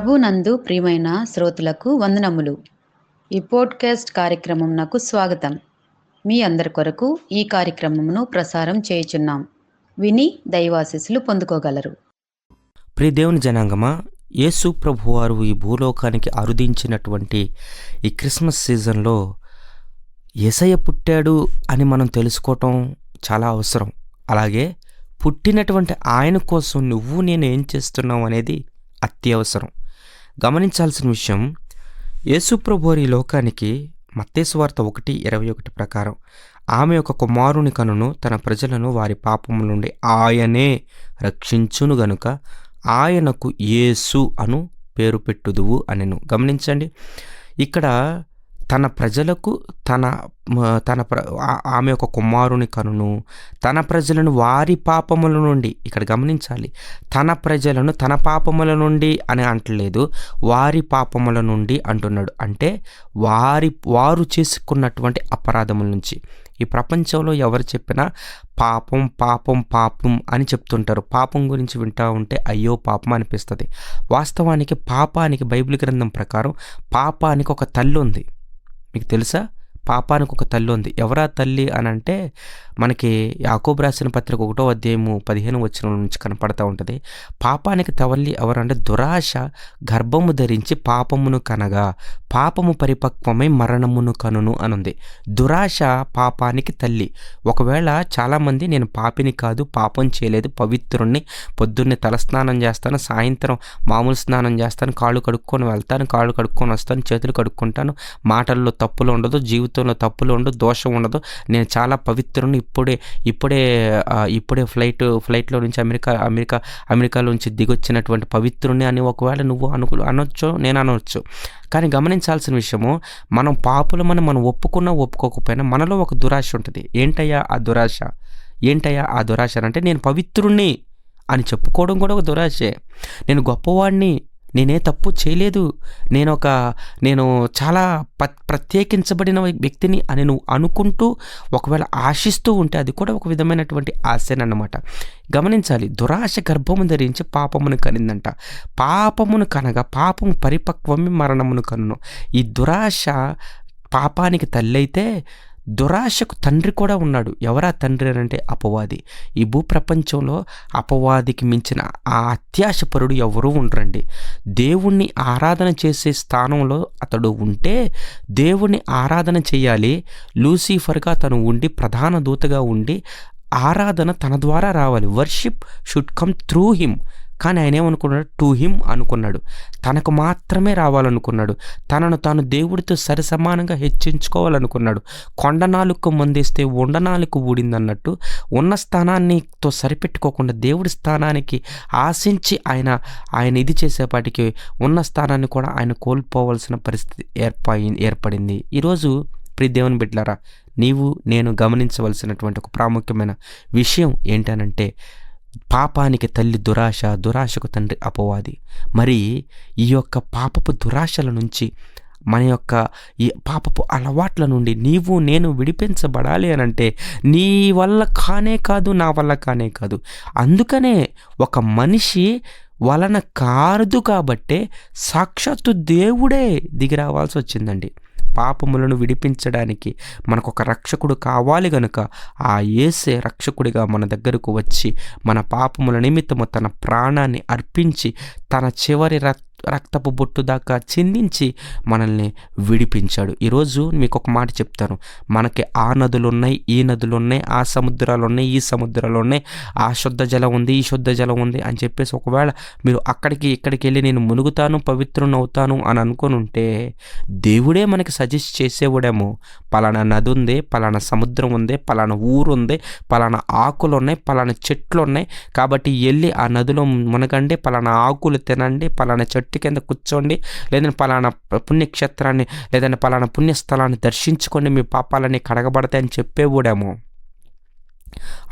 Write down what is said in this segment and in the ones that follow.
ప్రభు నందు ప్రియమైన శ్రోతలకు వందనములు. ఈ పోడ్కాస్ట్ కార్యక్రమం నాకు స్వాగతం. మీ అందరి కొరకు ఈ కార్యక్రమమును ప్రసారం చేయుచున్నాం. విని దైవాశిస్సులు పొందుకోగలరు. ప్రియ దేవుని జనాంగమా యేసు ప్రభువారు ఈ భూలోకానికి అరుదించినటువంటి ఈ క్రిస్మస్ సీజన్లో ఎసయ పుట్టాడు అని మనం తెలుసుకోవటం చాలా అవసరం. అలాగే పుట్టినటువంటి ఆయన కోసం నువ్వు నేను ఏం చేస్తున్నావు అనేది అత్యవసరం. గమనించాల్సిన విషయం యేసు ఈ లోకానికి మత్తేశ్వార్త ఒకటి ఇరవై ఒకటి ప్రకారం ఆమె ఒక కుమారుని కనును తన ప్రజలను వారి పాపముల నుండి ఆయనే రక్షించును గనుక ఆయనకు యేసు అను పేరు పెట్టుదువు అనెను. గమనించండి. ఇక్కడ తన ప్రజలకు తన తన ప్ర ఆ- ఆమె యొక్క కుమారుని కనును తన ప్రజలను వారి పాపముల నుండి ఇక్కడ గమనించాలి తన ప్రజలను తన పాపముల నుండి అని అంటలేదు వారి పాపముల నుండి అంటున్నాడు. అంటే వారి వారు చేసుకున్నటువంటి అపరాధముల నుంచి. ఈ ప్రపంచంలో ఎవరు చెప్పినా పాపం పాపం పాపం అని చెప్తుంటారు. పాపం గురించి వింటా ఉంటే అయ్యో పాపం అనిపిస్తుంది. వాస్తవానికి పాపానికి బైబిల్ గ్రంథం ప్రకారం పాపానికి ఒక తల్లి ఉంది మీకు తెలుసా? పాపానికి ఒక తల్లి ఉంది. ఎవరా తల్లి అని అంటే మనకి యాకోబు రాసిన పత్రిక ఒకటో అధ్యాయము పదిహేను వచ్చిన నుంచి కనపడతా ఉంటుంది. పాపానికి తవల్లి ఎవరంటే దురాశ గర్భము ధరించి పాపమును కనగా పాపము పరిపక్వమై మరణమును కనును అనుంది. దురాశ పాపానికి తల్లి. ఒకవేళ చాలామంది నేను పాపిని కాదు పాపం చేయలేదు పవిత్రుణ్ణి పొద్దున్నే తలస్నానం చేస్తాను సాయంత్రం మామూలు స్నానం చేస్తాను కాళ్ళు కడుక్కొని వెళ్తాను కాళ్ళు కడుక్కొని వస్తాను చేతులు కడుక్కుంటాను మాటల్లో తప్పులు ఉండదు జీవితం జీవితంలో తప్పులు ఉండదు దోషం ఉండదు. నేను చాలా పవిత్రుని ఇప్పుడే ఇప్పుడే ఇప్పుడే ఫ్లైట్ ఫ్లైట్లో నుంచి అమెరికా అమెరికా అమెరికాలో నుంచి దిగొచ్చినటువంటి పవిత్రుని అని ఒకవేళ నువ్వు అనుకు అనొచ్చు నేను అనవచ్చు కానీ గమనించాల్సిన విషయము మనం పాపులమని మనం ఒప్పుకున్నా ఒప్పుకోకపోయినా మనలో ఒక దురాశ ఉంటుంది. ఏంటయ్యా ఆ దురాశ? ఏంటయ్యా ఆ దురాశ అంటే నేను పవిత్రుణ్ణి అని చెప్పుకోవడం కూడా ఒక దురాశే. నేను గొప్పవాడిని నేనే తప్పు చేయలేదు. నేను ఒక నేను చాలా ప ప్రత్యేకించబడిన వ్యక్తిని అని నువ్వు అనుకుంటూ ఒకవేళ ఆశిస్తూ ఉంటే అది కూడా ఒక విధమైనటువంటి ఆశనన్నమాట. గమనించాలి దురాశ గర్భము ధరించి పాపమును కనిందంట. పాపమును కనగా పాపము పరిపక్వమే మరణమును కనును. ఈ దురాశ పాపానికి తల్లైతే దురాశకు తండ్రి కూడా ఉన్నాడు. ఎవరా తండ్రి అంటే అపవాది. ఈ భూప్రపంచంలో అపవాదికి మించిన ఆ అత్యాశపరుడు ఎవరూ ఉండరండి. దేవుణ్ణి ఆరాధన చేసే స్థానంలో అతడు ఉంటే దేవుణ్ణి ఆరాధన చేయాలి. లూసిఫర్గా తను ఉండి ప్రధాన దూతగా ఉండి ఆరాధన తన ద్వారా రావాలి. Worship should come through him. కానీ ఆయన ఏమనుకున్నాడు? టు హిమ్ అనుకున్నాడు. తనకు మాత్రమే రావాలనుకున్నాడు. తనను తాను దేవుడితో సరిసమానంగా హెచ్చించుకోవాలనుకున్నాడు. కొండనాలుకు మందేస్తే ఉండనాలుకు ఊడిందన్నట్టు ఉన్న స్థానాన్నితో సరిపెట్టుకోకుండా దేవుడి స్థానానికి ఆశించి ఆయన ఆయన ఇది చేసేపాటికి ఉన్న స్థానాన్ని కూడా ఆయన కోల్పోవలసిన పరిస్థితి ఏర్పై ఏర్పడింది. ఈరోజు ప్రియ దేవుని బిడ్డలారా నీవు నేను గమనించవలసినటువంటి ఒక ప్రాముఖ్యమైన విషయం ఏంటనంటే పాపానికి తల్లి దురాశ దురాశకు తండ్రి అపవాది. మరి ఈ యొక్క పాపపు దురాశల నుంచి మన యొక్క ఈ పాపపు అలవాట్ల నుండి నీవు నేను విడిపించబడాలి అని అంటే నీ వల్ల కానే కాదు నా వల్ల కానే కాదు. అందుకనే ఒక మనిషి వలన కారదు కాబట్టే సాక్షాత్తు దేవుడే దిగి రావాల్సి వచ్చిందండి. పాపములను విడిపించడానికి మనకు ఒక రక్షకుడు కావాలి గనుక ఆ ఏసే రక్షకుడిగా మన దగ్గరకు వచ్చి మన పాపముల నిమిత్తము తన ప్రాణాన్ని అర్పించి తన చివరి రక్త రక్తపు బొట్టు దాకా చిందించి మనల్ని విడిపించాడు. ఈరోజు మీకు ఒక మాట చెప్తాను. మనకి ఆ నదులు ఉన్నాయి ఈ నదులు ఉన్నాయి ఆ సముద్రాలు ఉన్నాయి ఈ సముద్రాలు ఉన్నాయి ఆ శుద్ధ జలం ఉంది ఈ శుద్ధ జలం ఉంది అని చెప్పేసి ఒకవేళ మీరు అక్కడికి ఇక్కడికి వెళ్ళి నేను మునుగుతాను పవిత్రుని అవుతాను అని అనుకుని ఉంటే దేవుడే మనకి సజెస్ట్ చేసేవాడేమో. పలానా నది ఉంది పలానా సముద్రం ఉంది పలానా ఊరు ఉంది పలానా ఆకులు ఉన్నాయి పలానా చెట్లు ఉన్నాయి కాబట్టి వెళ్ళి ఆ నదిలో మునగండి పలానా ఆకులు తినండి పలానా చెట్టు కింద కూర్చోండి లేదంటే పలానా పుణ్యక్షేత్రాన్ని లేదంటే పలానా పుణ్యస్థలాన్ని దర్శించుకోండి మీ పాపాలన్నీ కడగబడతాయని చెప్పేవాడేమో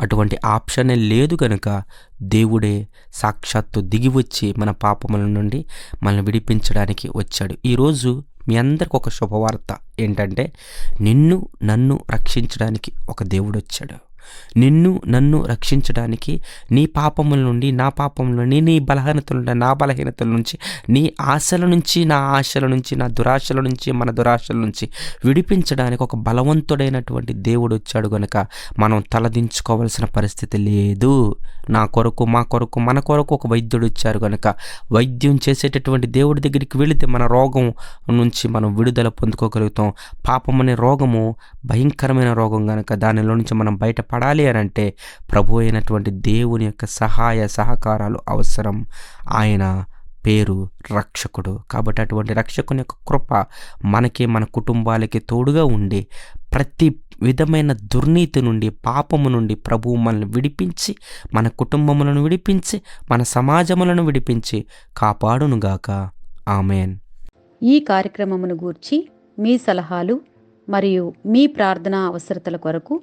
అటువంటి ఆప్షనే లేదు కనుక దేవుడే సాక్షాత్తు దిగి వచ్చి మన పాపముల నుండి మనల్ని విడిపించడానికి వచ్చాడు. ఈరోజు మీ అందరికి ఒక శుభవార్త ఏంటంటే నిన్ను నన్ను రక్షించడానికి ఒక దేవుడు వచ్చాడు. నిన్ను నన్ను రక్షించడానికి నీ పాపముల నుండి నా పాపముల నుండి నీ బలహీనతల నుండి నా బలహీనతల నుంచి నీ ఆశల నుంచి నా ఆశల నుంచి నా దురాశల నుంచి మన దురాశల నుంచి విడిపించడానికి ఒక బలవంతుడైనటువంటి దేవుడు వచ్చాడు గనుక మనం తలదించుకోవాల్సిన పరిస్థితి లేదు. నా కొరకు మా కొరకు మన కొరకు ఒక వైద్యుడు వచ్చారు కనుక వైద్యం చేసేటటువంటి దేవుడి దగ్గరికి వెళితే మన రోగం నుంచి మనం విడుదల పొందుకోగలుగుతాం. పాపం అనే రోగము భయంకరమైన రోగం కనుక దానిలో నుంచి మనం పడాలి అని అంటే ప్రభు అయినటువంటి దేవుని యొక్క సహాయ సహకారాలు అవసరం. ఆయన పేరు రక్షకుడు. కాబట్టి అటువంటి రక్షకుని యొక్క కృప మనకి మన కుటుంబాలకి తోడుగా ఉండి ప్రతి విధమైన దుర్నీతి నుండి పాపము నుండి ప్రభువు మనల్ని విడిపించి మన కుటుంబములను విడిపించి మన సమాజములను విడిపించి కాపాడునుగాక. ఆమెన్. ఈ కార్యక్రమమును గూర్చి మీ సలహాలు మరియు మీ ప్రార్థనా అవసరతల కొరకు